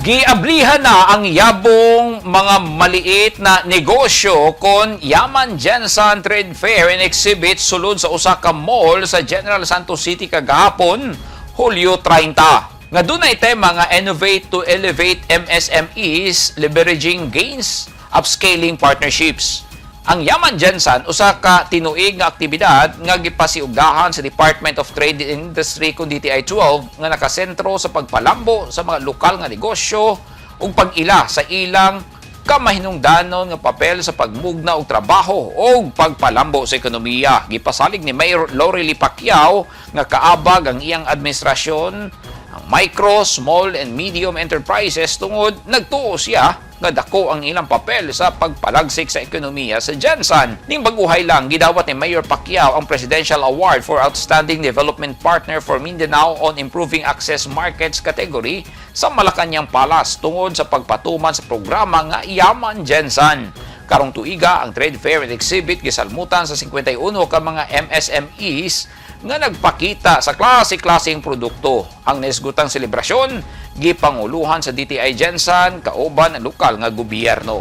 Giablihan na ang yabong mga maliit na negosyo kon Yaman Jensen Trade Fair and Exhibit sulod sa Osaka Mall sa General Santos City kagahapon, Hulyo 30. Nga doon ay tema nga Innovate to Elevate MSMEs Leveraging Gains Upscaling Partnerships. Ang Yaman Jensen usa ka tinuig nga aktibidad nga gipasiugahan sa Department of Trade and Industry kun DTI 12 nga nakasentro sa pagpalambo sa mga lokal nga negosyo ug pag-ila sa ilang kamahinungdanon nga papel sa pagmugna og trabaho o pagpalambo sa ekonomiya. Gipasalig ni Mayor Lorely Pacquiao nga kaabag ang iyang administrasyon ang micro, small, and medium enterprises tungod nagtuo siya nga dako ang ilang papel sa pagpalagsik sa ekonomiya sa Jensen. Ning baguhay lang, gidawat ni Mayor Pacquiao ang Presidential Award for Outstanding Development Partner for Mindanao on Improving Access Markets category sa Malacanang Palace tungod sa pagpatuman sa programa nga Yaman Jensen. Karong tuiga ang trade fair and exhibit gisalmutan sa 51 ka mga MSMEs nga nagpakita sa klase-klaseng produkto. Ang nesgutang selebrasyon gipanguluhan sa DTI Jensen kauban ang lokal nga gobyerno.